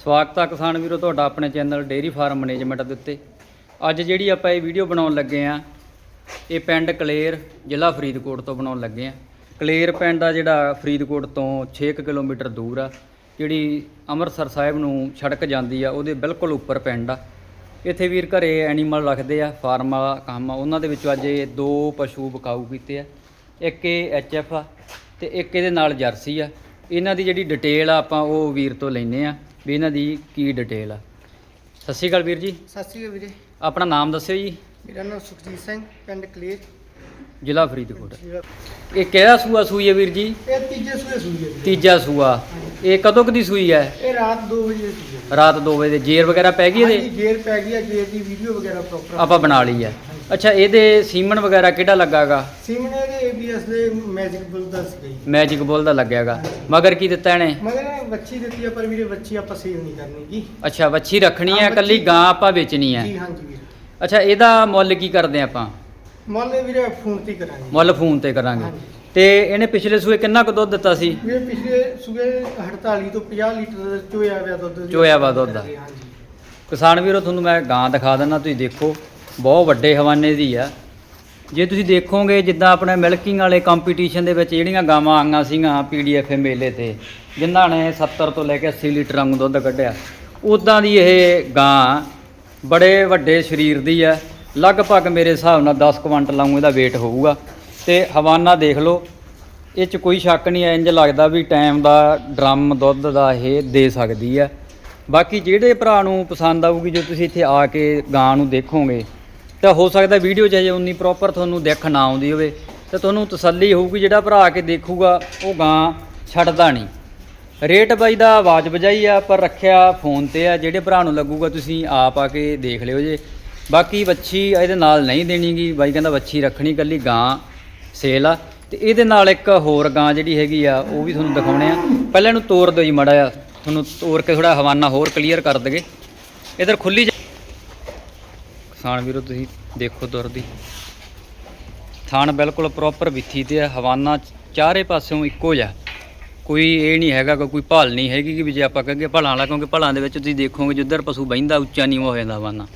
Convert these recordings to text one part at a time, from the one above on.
ਸਵਾਗਤ ਹੈ ਕਿਸਾਨ ਵੀਰੋ, ਤੁਹਾਡਾ ਆਪਣੇ ਚੈਨਲ ਡੇਅਰੀ ਫਾਰਮ ਮੈਨੇਜਮੈਂਟ ਦੇ ਉੱਤੇ। ਅੱਜ ਜਿਹੜੀ ਆਪਾਂ ਇਹ ਵੀਡੀਓ ਬਣਾਉਣ ਲੱਗੇ ਆ, ਇਹ ਪਿੰਡ ਕਲੇਰ, ਜ਼ਿਲ੍ਹਾ ਫਰੀਦਕੋਟ ਤੋਂ ਬਣਾਉਣ ਲੱਗੇ ਆ। ਕਲੇਰ ਪਿੰਡ ਆ ਜਿਹੜਾ ਫਰੀਦਕੋਟ ਤੋਂ 6 ਕੁ ਕਿਲੋਮੀਟਰ ਦੂਰ ਆ, ਜਿਹੜੀ ਅੰਮ੍ਰਿਤਸਰ ਸਾਹਿਬ ਨੂੰ ਸੜਕ ਜਾਂਦੀ ਆ, ਉਹਦੇ ਬਿਲਕੁਲ ਉੱਪਰ ਪਿੰਡ ਆ। ਇੱਥੇ ਵੀਰ ਘਰੇ ਐਨੀਮਲ ਰੱਖਦੇ ਆ ਫਾਰਮ ਵਾਲਾ ਕੰਮ ਆ। ਉਹਨਾਂ ਦੇ ਵਿੱਚੋਂ ਅੱਜ ਇਹ ਦੋ ਪਸ਼ੂ ਬਕਾਊ ਕੀਤੇ ਆ, ਇੱਕ ਇਹ ਐਚਐਫ ਆ ਤੇ ਇੱਕ ਇਹਦੇ ਨਾਲ ਜਰਸੀ ਆ। ਇਹਨਾਂ ਦੀ ਜਿਹੜੀ ਡਿਟੇਲ ਆ ਆਪਾਂ ਉਹ ਵੀਰ ਤੋਂ ਲੈਨੇ ਆ। ਵੀ ਇਹਨਾਂ ਦੀ ਕੀ ਡਿਟੇਲ ਆ। ਸਤਿ ਸ਼੍ਰੀ ਅਕਾਲ ਵੀਰ ਜੀ। ਸਤਿ ਸ਼੍ਰੀ ਅਕਾਲ ਵੀਰੇ। ਆਪਣਾ ਨਾਮ ਦੱਸਿਓ ਜੀ। ਮੇਰਾ ਨਾਮ ਸੁਖਜੀਤ ਸਿੰਘ ਪਿੰਡ ਕਲੀਰ ਜ਼ਿਲ੍ਹਾ ਫਰੀਦਕੋਟ। ਇਹ ਕਿਹੜਾ ਸੂਆ ਸੂਈ ਹੈ ਵੀਰ ਜੀ? ਇਹ ਤੀਜੇ ਸੂਏ ਸੂਈ ਹੈ ਵੀਰੇ। ਤੀਜਾ ਸੂਆ। ਇਹ ਕਦੋਂ ਕਦੀ ਸੂਈ ਹੈ? ਇਹ ਰਾਤ 2 ਵਜੇ ਸੂਈ ਹੈ। ਰਾਤ 2 ਵਜੇ ਦੇ। ਜੇਰ ਵਗੈਰਾ ਪੈ ਗਈ ਹਾਂਜੀ ਇਹਦੇ ਗੇਰ ਪੈ ਗਈ ਹੈ ਗੇਰ ਦੀ ਵੀਡੀਓ ਵਗੈਰਾ ਪ੍ਰੋਪਰ ਆਪਾਂ ਬਣਾ ਲਈ ਹੈ। ਅੱਛਾ ਇਹਦੇ ਸੀਮਨ ਵਗੈਰਾ ਕਿਹੜਾ ਲੱਗਾਗਾ? ਸਿਮਨੇ ਦੇ ਏਬੀਐਸ ਦੇ ਮੈਜਿਕ ਬੁੱਲ ਦਾ ਸੀ ਮੈਜਿਕ ਬੋਲ ਦਾ ਲੱਗਿਆਗਾ। ਮਗਰ ਕੀ ਦਿੱਤਾ ਇਹਨੇ? ਮਗਰ ਇਹ ਬੱਚੀ ਦਿੱਤੀ ਹੈ ਪਰ ਵੀਰੇ ਬੱਚੀ ਆਪਾਂ ਸੇਲ ਨਹੀਂ ਕਰਨੀ ਜੀ। ਅੱਛਾ ਵੱਛੀ ਰੱਖਣੀ ਹੈ ਹਾਂ, ਕੱਲੀ ਵੱਛੀ। ਗਾਂ ਆਪਾਂ ਵੇਚਣੀ ਹੈ ਜੀ ਹਾਂਜੀ ਵੀਰੇ। ਅੱਛਾ ਇਹਦਾ ਮੁੱਲ ਕੀ ਕਰਦੇ ਆਪਾਂ? ਮੁੱਲ ਇਹ ਵੀਰੇ ਫੋਨ ਤੇ ਹੀ ਕਰਾਂਗੇ। ਮੁੱਲ ਫੋਨ ਤੇ ਕਰਾਂਗੇ। ਹਾਂਜੀ। ਤੇ ਇਹਨੇ ਪਿਛਲੇ ਸੂਏ ਕਿੰਨਾ ਕੁ ਦੁੱਧ ਦਿੱਤਾ ਸੀ? ਵੀਰੇ ਪਿਛਲੇ ਸੂਏ 48 ਤੋਂ 50 ਲੀਟਰ ਚੋਇਆ ਹੋਇਆ ਦੁੱਧ ਜੀ। ਚੋਇਆ ਵਾ ਦੁੱਧ। ਹਾਂਜੀ। ਕਿਸਾਨ ਵੀਰੋ ਤੁਹਾਨੂੰ ਮੈਂ ਗਾਂ ਦਿਖਾ ਦਿੰਦਾ ਤੁਸੀਂ ਦੇਖੋ। ਬਹੁਤ ਵੱਡੇ ਹਵਾਨੇ ਦੀ ਆ। ਜੇ ਤੁਸੀਂ ਦੇਖੋਗੇ ਜਿੱਦਾਂ ਆਪਣੇ ਮਿਲਕਿੰਗ ਵਾਲੇ ਕੰਪੀਟੀਸ਼ਨ ਦੇ ਵਿੱਚ ਜਿਹੜੀਆਂ ਗਾਵਾਂ ਆਈਆਂ ਸੀਗੀਆਂ ਪੀਡੀਐਫ ਮੇਲੇ ਤੇ, ਜਿਨ੍ਹਾਂ ਨੇ 70 ਤੋਂ ਲੈ ਕੇ 80 ਲੀਟਰ ਵਾਂਗੂ ਦੁੱਧ ਕੱਢਿਆ ਉਦਾਂ ਦੀ ਇਹ ਗਾਂ ਬੜੇ ਵੱਡੇ ਸਰੀਰ ਦੀ ਆ। ਲਗਭਗ ਮੇਰੇ ਹਿਸਾਬ ਨਾਲ 10 ਕੁਇੰਟਲ ਵਾਂਗੂ ਇਹਦਾ weight ਹੋਊਗਾ। ਤੇ ਹਵਾਨਾ ਦੇਖ ਲਓ, ਇਹ ਚ ਕੋਈ ਸ਼ੱਕ ਨਹੀਂ ਐ ਇੰਜ ਲੱਗਦਾ ਵੀ ਟਾਈਮ ਦਾ ਡਰਮ ਦੁੱਧ ਦਾ ਇਹ ਦੇ ਸਕਦੀ ਆ। ਬਾਕੀ ਜਿਹੜੇ ਭਰਾ ਨੂੰ ਪਸੰਦ ਆਊਗੀ, ਜੇ ਤੁਸੀਂ ਇੱਥੇ ਆ ਕੇ ਗਾਂ ਨੂੰ ਦੇਖੋਗੇ ਤਾਂ ਹੋ ਸਕਦਾ ਵੀਡੀਓ 'ਚ ਹਜੇ ਉਨੀ ਪ੍ਰੋਪਰ ਤੁਹਾਨੂੰ ਦੇਖ ਨਾ ਆਉਂਦੀ ਹੋਵੇ। ਤਾਂ ਤੁਹਾਨੂੰ ਤਸੱਲੀ ਹੋਊਗੀ, ਜਿਹੜਾ ਭਰਾ ਆ ਕੇ ਦੇਖੂਗਾ, ਉਹ ਗਾਂ ਛੱਡਦਾ ਨਹੀਂ। ਰੇਟ ਬਾਈ ਦਾ ਆਵਾਜ਼ ਵਜਾਈ ਆ, ਪਰ ਰੱਖਿਆ ਫੋਨ ਤੇ ਆ, ਜਿਹੜੇ ਭਰਾ ਨੂੰ ਲੱਗੂਗਾ ਤੁਸੀਂ ਆਪ ਆ ਕੇ ਦੇਖ ਲਿਓ ਜੇ। ਬਾਕੀ ਵੱਛੀ ਇਹਦੇ ਨਾਲ ਨਹੀਂ ਦੇਣੀਗੀ, ਬਾਈ ਕਹਿੰਦਾ ਵੱਛੀ ਰੱਖਣੀ ਕੱਲੀ ਗਾਂ ਸੇਲ ਆ। ਤੇ ਇਹਦੇ ਨਾਲ ਇੱਕ ਹੋਰ ਗਾਂ ਜਿਹੜੀ ਹੈਗੀ ਆ, ਉਹ ਵੀ ਤੁਹਾਨੂੰ ਦਿਖਾਉਣੇ ਆ। ਪਹਿਲਾਂ ਇਹਨੂੰ ਤੋੜ ਦਿਓ ਜੀ ਮੜਾ ਆ ਤੁਹਾਨੂੰ ਤੋੜ ਕੇ ਥੋੜਾ ਹਵਾਨਾ ਹੋਰ ਕਲੀਅਰ ਕਰ ਦਗੇ ਇਧਰ ਖੁੱਲੀ ਜਾ- ਕਿਸਾਨ ਵੀਰੋ, ਤੁਸੀਂ ਦੇਖੋ ਦੁਰਦੀ। ਥਾਣ ਬਿਲਕੁਲ ਪ੍ਰੋਪਰ ਵਿੱਥੀ ਤੇ ਆ, ਹਵਾਨਾ ਚਾਰੇ ਪਾਸਿਓਂ ਇੱਕੋ ਜਿਹਾ। ਕੋਈ ਇਹ ਨਹੀਂ ਹੈਗਾ ਕੋਈ ਭਾਲ ਨਹੀਂ ਹੈਗੀ ਕਿ ਵੀ ਜੇ ਆਪਾਂ ਕਹਾਂਗੇ ਭਲਾਂ ਵਾਲਾ, ਕਿਉਂਕਿ ਭਲਾਂ ਦੇ ਵਿੱਚ ਤੁਸੀਂ ਦੇਖੋਗੇ, ਜਿੱਧਰ ਪਸ਼ੂ ਬਹਿੰਦਾ, ਉੱਚਾ ਨੀਵਾਂ ਹੋ ਜਾਂਦਾ ਹਵਾਨਾ।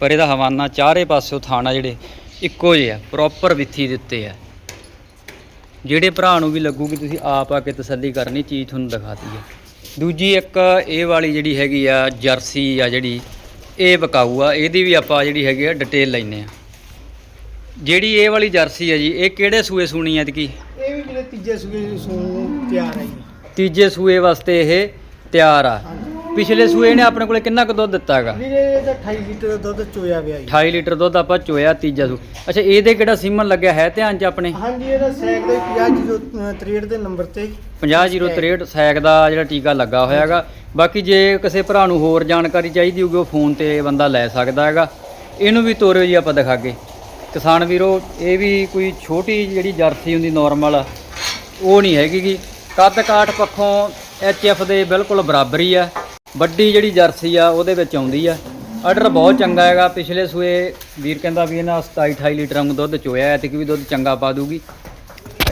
ਪਰ ਇਹਦਾ ਹਵਾਨਾ ਚਾਰੇ ਪਾਸਿਓਂ ਥਾਣਾ ਜਿਹੜੇ, ਇੱਕੋ ਜਿਹੇ ਆ ਪ੍ਰੋਪਰ ਵਿੱਥੀ ਦਿੱਤੇ ਹੈ ਜਿਹੜੇ ਭਰਾ ਨੂੰ ਵੀ ਲੱਗੂਗੀ, ਤੁਸੀਂ ਆਪ ਆ ਕੇ ਤਸੱਲੀ ਕਰਨੀ, ਚੀਜ਼ ਤੁਹਾਨੂੰ ਦਿਖਾਤੀ ਹੈ ਦੂਜੀ ਇੱਕ ਇਹ ਵਾਲੀ ਜਿਹੜੀ ਹੈਗੀ ਆ, ਜਰਸੀ ਆ ਜਿਹੜੀ ਇਹ ਵਿਕਾਊ ਆ ਇਹਦੀ ਵੀ ਆਪਾਂ ਜਿਹੜੀ ਹੈਗੀ ਆ ਡਿਟੇਲ ਲੈਨੇ ਆ। ਜਿਹੜੀ ਇਹ ਵਾਲੀ ਜਰਸੀ ਆ ਜੀ ਇਹ ਕਿਹੜੇ ਸੂਏ ਸੂਣੀ ਆ ਕੀ ਇਹ ਵੀ ਵੀਰੇ ਤੀਜੇ ਸੂਏ ਸੂਣ ਨੂੰ ਤਿਆਰ ਹੈ ਜੀ। ਤੀਜੇ ਸੂਏ ਵਾਸਤੇ ਇਹ ਤਿਆਰ ਆ। ਪਿਛਲੇ ਸੂਏ ਨੇ ਆਪਣੇ ਕੋਲੇ ਕਿੰਨਾ ਕੁ ਦੁੱਧ ਦਿੱਤਾ ਹੈਗਾ? ਵੀਰੇ ਇਹਦਾ 28 ਲੀਟਰ ਦੁੱਧ ਚੋਇਆ ਗਿਆ ਜੀ। 28 ਲੀਟਰ ਦੁੱਧ ਆਪਾਂ ਚੋਇਆ ਤੀਜਾ ਸੂ। ਅੱਛਾ ਇਹਦੇ ਕਿਹੜਾ ਸੀਮਨ ਲੱਗਿਆ ਹੈ ਧਿਆਨ ਚ ਆਪਣੇ? ਹਾਂਜੀ ਇਹਦਾ ਸੈਕ ਦੇ 50 ਜੋ 63 ਦੇ ਨੰਬਰ ਤੇ। 5063 ਸੈਕ ਦਾ ਜਿਹੜਾ ਟੀਕਾ ਲੱਗਾ ਹੋਇਆ ਹੈਗਾ। ਬਾਕੀ ਜੇ ਕਿਸੇ ਭਰਾ ਨੂੰ ਹੋਰ ਜਾਣਕਾਰੀ ਚਾਹੀਦੀ ਹੋਊਗੀ, ਉਹ ਫੋਨ ਤੇ ਬੰਦਾ ਲੈ ਸਕਦਾ ਹੈਗਾ। ਇਹਨੂੰ ਵੀ ਤੋਰਿਓ ਜੀ ਆਪਾਂ ਦਿਖਾਗੇ। ਕਿਸਾਨ ਵੀਰੋ, ਇਹ ਵੀ ਕੋਈ ਛੋਟੀ ਜਿਹੜੀ ਜਰਸੀ ਹੁੰਦੀ ਨਾਰਮਲ ਉਹ ਨਹੀਂ ਹੈਗੀ ਗੀ। ਕੱਦ ਕਾਠ ਪੱਖੋਂ ਐਫ ਦੇ ਬਿਲਕੁਲ ਬਰਾਬਰੀ ਆ। ਵੱਡੀ ਜਿਹੜੀ ਜਰਸੀ ਆ, ਉਹਦੇ ਵਿੱਚ ਆਉਂਦੀ ਆ। ਆਰਡਰ ਬਹੁਤ ਚੰਗਾ ਹੈਗਾ। ਪਿਛਲੇ ਸੂਏ ਵੀਰ ਕਹਿੰਦਾ ਵੀ ਇਹਨਾਂ 27 28 ਲੀਟਰ ਵਾਂਗੂ ਦੁੱਧ ਚੋਇਆ ਹੈ ਤੇ ਕਿ ਵੀ ਦੁੱਧ ਚੰਗਾ ਪਾ ਦੂਗੀ।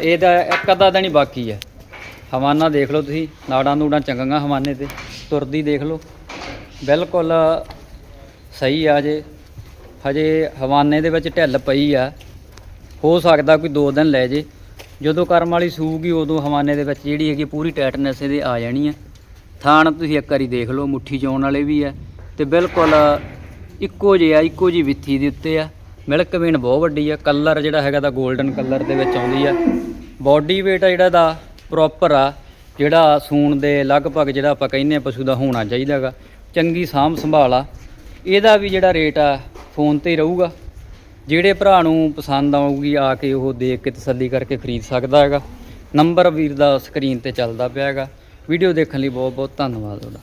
ਇਹਦਾ ਇੱਕ ਅੱਧਾ ਦਿਨ ਹੀ ਬਾਕੀ ਹੈ ਹਵਾਨਾ ਦੇਖ ਲਓ ਤੁਸੀਂ, ਨਾੜਾਂ ਨੂੜਾਂ ਚੰਗੀਆਂ ਹਵਾਨੇ ਤੇ। ਤੁਰਦੀ ਦੇਖ ਲਓ। ਬਿਲਕੁਲ ਸਹੀ ਆ ਜੇ। ਹਜੇ ਹਵਾਨੇ ਦੇ ਵਿੱਚ ਢਿੱਲ ਪਈ ਆ। ਹੋ ਸਕਦਾ ਕੋਈ 2 ਦਿਨ ਲੈ ਜੇ। ਜਦੋਂ ਕਰਮ ਵਾਲੀ ਸੂਗੀ ਉਦੋਂ ਹਵਾਨੇ ਦੇ ਵਿੱਚ ਜਿਹੜੀ ਹੈਗੀ ਪੂਰੀ ਟਾਈਟਨੈਸ ਇਹਦੇ ਆ ਜਾਣੀ ਆ। ਥਾਣ ਤੁਸੀਂ ਇੱਕ ਵਾਰੀ ਦੇਖ ਲਓ, ਮੁੱਠੀ ਚੋਣ ਵਾਲੇ ਵੀ ਆ। ਤੇ ਬਿਲਕੁਲ ਇੱਕੋ ਜਿਹਾ ਇੱਕੋ ਜੀ ਵਿੱਥੀ ਦੇ ਉੱਤੇ ਆ। ਮਿਲਕ ਵੇਨ ਬਹੁਤ ਵੱਡੀ ਆ। ਕਲਰ ਜਿਹੜਾ ਹੈਗਾ ਦਾ 골ਡਨ ਕਲਰ ਦੇ ਵਿੱਚ ਆਉਂਦੀ ਆ। ਬਾਡੀ weight ਆ ਜਿਹੜਾ ਦਾ ਪ੍ਰੋਪਰ ਆ। ਜਿਹੜਾ ਸੂਣ ਦੇ ਲਗਭਗ ਜਿਹੜਾ ਆਪਾਂ ਕਹਿੰਦੇ ਆ ਪਸ਼ੂ ਦਾ ਹੋਣਾ ਚਾਹੀਦਾਗਾ ਚੰਗੀ ਸਾਂਭ ਸੰਭਾਲ ਆ। ਇਹਦਾ ਵੀ ਜਿਹੜਾ ਰੇਟ ਆ, ਫੋਨ ਤੇ ਹੀ ਰਹੂਗਾ। ਜਿਹੜੇ ਭਰਾ ਨੂੰ ਪਸੰਦ ਆਊਗੀ, ਆ ਕੇ ਉਹ ਦੇਖ ਕੇ ਤਸੱਲੀ ਕਰਕੇ ਖਰੀਦ ਸਕਦਾ ਹੈਗਾ। ਨੰਬਰ ਵੀਰ ਦਾ ਸਕਰੀਨ ਤੇ ਚੱਲਦਾ ਪਿਆ ਹੈਗਾ। ਵੀਡੀਓ ਦੇਖਣ ਲਈ ਬਹੁਤ ਬਹੁਤ ਧੰਨਵਾਦ ਤੁਹਾਡਾ।